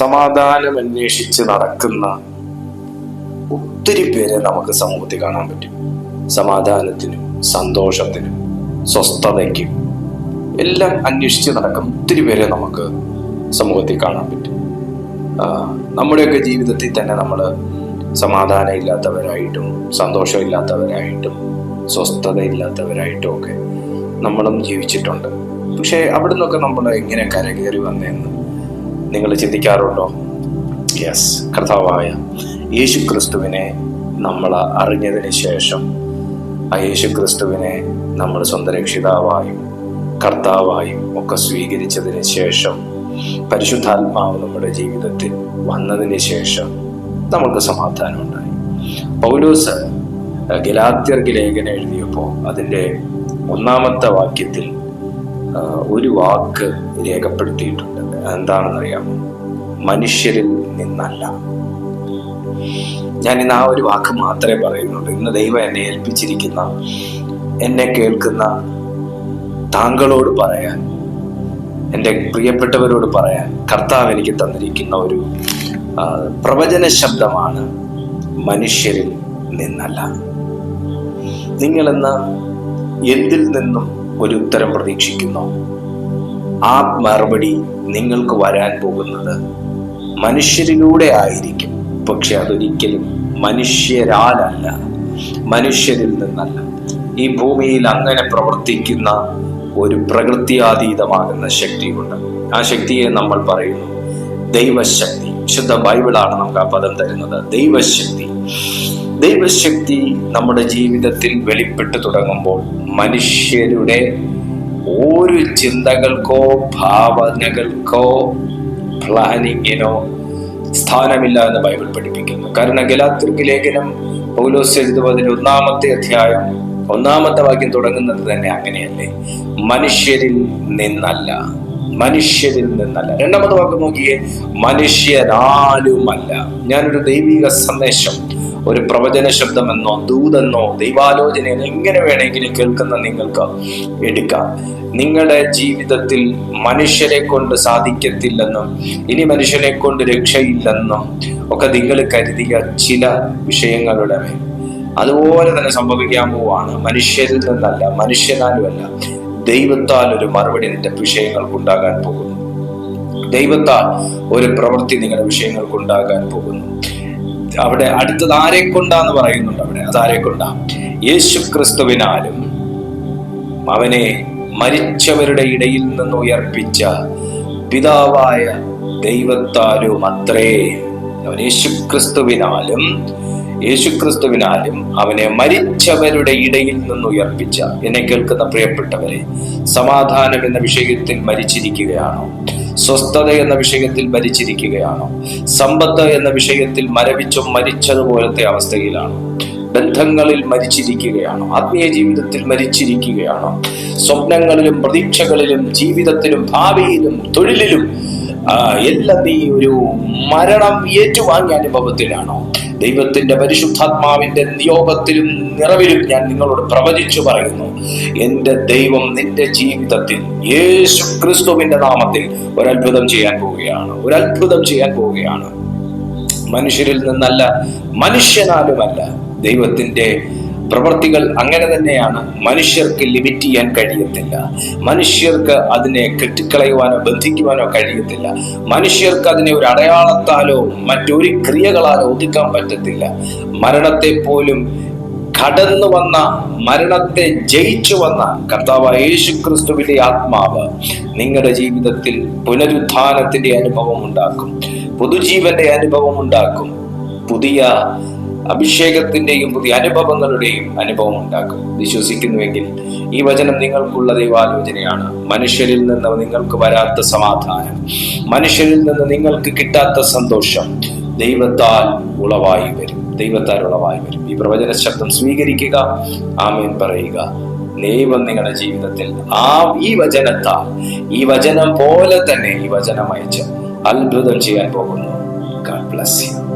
സമാധാനം അന്വേഷിച്ച് നടക്കുന്ന ഒത്തിരി പേരെ നമുക്ക് സമൂഹത്തിൽ കാണാൻ പറ്റും. സമാധാനത്തിനും സന്തോഷത്തിനും സ്വസ്ഥതയ്ക്കും എല്ലാം അന്വേഷിച്ച് നടക്കുന്ന ഒത്തിരി പേരെ നമുക്ക് സമൂഹത്തിൽ കാണാൻ പറ്റും. നമ്മുടെയൊക്കെ ജീവിതത്തിൽ തന്നെ നമ്മൾ സമാധാനം ഇല്ലാത്തവരായിട്ടും സന്തോഷമില്ലാത്തവരായിട്ടും സ്വസ്ഥതയില്ലാത്തവരായിട്ടും ഒക്കെ നമ്മളും ജീവിച്ചിട്ടുണ്ട്. പക്ഷേ അവിടെ നിന്നൊക്കെ നമ്മൾ എങ്ങനെ കരകയറി വന്നതെന്ന് നിങ്ങൾ ചിന്തിക്കാറുണ്ടോ? യെസ് കർത്താവായ യേശു ക്രിസ്തുവിനെ നമ്മൾ അറിഞ്ഞതിന് ശേഷം ആ യേശു ക്രിസ്തുവിനെ നമ്മൾ സ്വന്തം രക്ഷിതാവായും കർത്താവായും ഒക്കെ സ്വീകരിച്ചതിന് ശേഷം പരിശുദ്ധാത്മാവ് നമ്മുടെ ജീവിതത്തിൽ വന്നതിന് ശേഷം നമുക്ക് സമാധാനം ഉണ്ടായി. പൗലോസ് ഗലാത്യർക്ക് ലേഖനം എഴുതിയപ്പോൾ അതിന്റെ ഒന്നാമത്തെ വാക്യത്തിൽ ഒരു വാക്ക് രേഖപ്പെടുത്തിയിട്ടുണ്ട്. എന്താണെന്നറിയാമോ? മനുഷ്യരിൽ നിന്നല്ല. ഞാൻ ഇന്ന് ആ ഒരു വാക്ക് മാത്രമേ പറയുന്നുള്ളൂ. ഇന്ന് ദൈവം എന്നെ ഏൽപ്പിച്ചിരിക്കുന്ന എന്നെ കേൾക്കുന്ന താങ്കളോട് പറയാൻ എന്റെ പ്രിയപ്പെട്ടവരോട് പറയാൻ കർത്താവ് എനിക്ക് തന്നിരിക്കുന്ന ഒരു പ്രവചന ശബ്ദമാണ് മനുഷ്യരിൽ നിന്നല്ല. നിങ്ങളെന്ന എന്തിൽ നിന്നും ഒരു ഉത്തരം പ്രതീക്ഷിക്കുന്നു. ആ മറുപടി നിങ്ങൾക്ക് വരാൻ പോകുന്നത് മനുഷ്യരിലൂടെ ആയിരിക്കും. പക്ഷെ അതൊരിക്കലും മനുഷ്യരാലല്ല മനുഷ്യരിൽ നിന്നല്ല. ഈ ഭൂമിയിൽ അങ്ങനെ പ്രവർത്തിക്കുന്ന ഒരു പ്രകൃതിയാതീതമാകുന്ന ശക്തിയുണ്ട്. ആ ശക്തിയെ നമ്മൾ പറയുന്നു ദൈവശക്തി. ശുദ്ധ ബൈബിളാണ് നമുക്ക് ആ പദം തരുന്നത്. ദൈവശക്തി. ദൈവശക്തി നമ്മുടെ ജീവിതത്തിൽ വെളിപ്പെട്ടു തുടങ്ങുമ്പോൾ മനുഷ്യരുടെ ഒരു ചിന്തകൾക്കോ ഭാവനകൾക്കോ പ്ലാനിങ്ങിനോ സ്ഥാനമില്ല എന്ന് ബൈബിൾ പഠിപ്പിക്കുന്നു. കാരണം ഗലാത്തിർക്ക് ലേഖനം പൗലോസ് എഴുതുവതിന് ഒന്നാമത്തെ അധ്യായം ഒന്നാമത്തെ വാക്യം തുടങ്ങുന്നത് തന്നെ അങ്ങനെയല്ലേ? മനുഷ്യരിൽ നിന്നല്ല. മനുഷ്യരിൽ നിന്നല്ല. രണ്ടാമത്തെ വാക്ക് നോക്കിയേ മനുഷ്യരാലുമല്ല ഞാനൊരു ദൈവിക സന്ദേശം ഒരു പ്രവചന ശബ്ദമെന്നോ ദൂതെന്നോ ദൈവാലോചനയെന്നോ എങ്ങനെ വേണമെങ്കിലും കേൾക്കുന്ന നിങ്ങൾക്ക് എടുക്കാം. നിങ്ങളുടെ ജീവിതത്തിൽ മനുഷ്യരെ കൊണ്ട് സാധിക്കത്തില്ലെന്നും ഇനി മനുഷ്യരെ കൊണ്ട് രക്ഷയില്ലെന്നും ഒക്കെ നിങ്ങൾ കരുതിയ ചില വിഷയങ്ങളുടെ മേൽ. അതുപോലെ തന്നെ സംഭവിക്കാൻ പോവാണ്. മനുഷ്യരിൽ നിന്നല്ല മനുഷ്യനാലുമല്ല ദൈവത്താൽ ഒരു മറുപടി നിന്റെ വിഷയങ്ങൾക്ക് ഉണ്ടാകാൻ പോകുന്നു. ദൈവത്താൽ ഒരു പ്രവൃത്തി നിങ്ങളുടെ വിഷയങ്ങൾക്ക് ഉണ്ടാകാൻ പോകുന്നു. അവിടെ അടുത്തത് ആരെ കൊണ്ടാന്ന് പറയുന്നുണ്ട് അവിടെ? അതാരെ കൊണ്ടാ? യേശു ക്രിസ്തുവിനാലും അവനെ മരിച്ചവരുടെ ഇടയിൽ നിന്ന് ഉയർപ്പിച്ച പിതാവായ ദൈവത്താലും അത്രേ. അവൻ യേശുക്രിസ്തുവിനാലും യേശുക്രിസ്തുവിനാലും അവനെ മരിച്ചവരുടെ ഇടയിൽ നിന്ന് ഉയർപ്പിച്ച. എന്നെ കേൾക്കുന്ന പ്രിയപ്പെട്ടവരെ സമാധാനം എന്ന വിഷയത്തിൽ മരിച്ചിരിക്കുകയാണോ? സ്വസ്ഥത എന്ന വിഷയത്തിൽ മരിച്ചിരിക്കുകയാണോ? സമ്പത്ത് എന്ന വിഷയത്തിൽ മരവിച്ചും മരിച്ചതുപോലത്തെ അവസ്ഥയിലാണോ? ബന്ധങ്ങളിൽ മരിച്ചിരിക്കുകയാണോ? ആത്മീയ ജീവിതത്തിൽ മരിച്ചിരിക്കുകയാണോ? സ്വപ്നങ്ങളിലും പ്രതീക്ഷകളിലും ജീവിതത്തിലും ഭാവിയിലും തൊഴിലിലും എല്ലാം നീ ഒരു മരണം ഏറ്റുവാങ്ങിയ അനുഭവത്തിലാണോ? ദൈവത്തിന്റെ പരിശുദ്ധാത്മാവിന്റെ നിയോഗത്തിലും നിറവിലും ഞാൻ നിങ്ങളോട് പ്രവചിച്ചു പറയുന്നു. എന്റെ ദൈവം നിന്റെ ജീവിതത്തിൽ യേശു ക്രിസ്തുവിന്റെ നാമത്തിൽ ഒരത്ഭുതം ചെയ്യാൻ പോവുകയാണ്. ഒരത്ഭുതം ചെയ്യാൻ പോവുകയാണ്. മനുഷ്യരിൽ നിന്നല്ല മനുഷ്യനാലുമല്ല ദൈവത്തിന്റെ പ്രവർത്തികൾ അങ്ങനെ തന്നെയാണ്. മനുഷ്യർക്ക് ലിമിറ്റ് ചെയ്യാൻ കഴിയത്തില്ല. മനുഷ്യർക്ക് അതിനെ കെട്ടിക്കളയുവാനോ ബന്ധിക്കുവാനോ കഴിയത്തില്ല. മനുഷ്യർക്ക് അതിനെ ഒരു അടയാളത്താലോ മറ്റൊരു ക്രിയകളാലോ ഒതുക്കാൻ പറ്റത്തില്ല. മരണത്തെ പോലും കടന്നു വന്ന മരണത്തെ ജയിച്ചു വന്ന കർത്താവ് യേശു ക്രിസ്തുവിന്റെ ആത്മാവ് നിങ്ങളുടെ ജീവിതത്തിൽ പുനരുത്ഥാനത്തിന്റെ അനുഭവം ഉണ്ടാക്കും. പുതുജീവന്റെ അനുഭവം ഉണ്ടാക്കും. പുതിയ അഭിഷേകത്തിന്റെയും പുതിയ അനുഭവങ്ങളുടെയും അനുഭവം ഉണ്ടാക്കും. വിശ്വസിക്കുന്നുവെങ്കിൽ ഈ വചനം നിങ്ങൾക്കുള്ള ദൈവാലോചനയാണ്. മനുഷ്യരിൽ നിന്ന് നിങ്ങൾക്ക് വരാത്ത സമാധാനം. മനുഷ്യരിൽ നിന്ന് നിങ്ങൾക്ക് കിട്ടാത്ത സന്തോഷം ദൈവത്താൽ ഉളവായി വരും. ദൈവത്താൽ ഉളവായി വരും. ഈ പ്രവചന ശബ്ദം സ്വീകരിക്കുക ആമേൻ പറയുക. ദൈവം നിങ്ങളുടെ ജീവിതത്തിൽ ആ ഈ വചനത്താൽ ഈ വചനം പോലെ തന്നെ ഈ വചനം അയച്ച് അത്ഭുതം ചെയ്യാൻ പോകുന്നു. Bless you.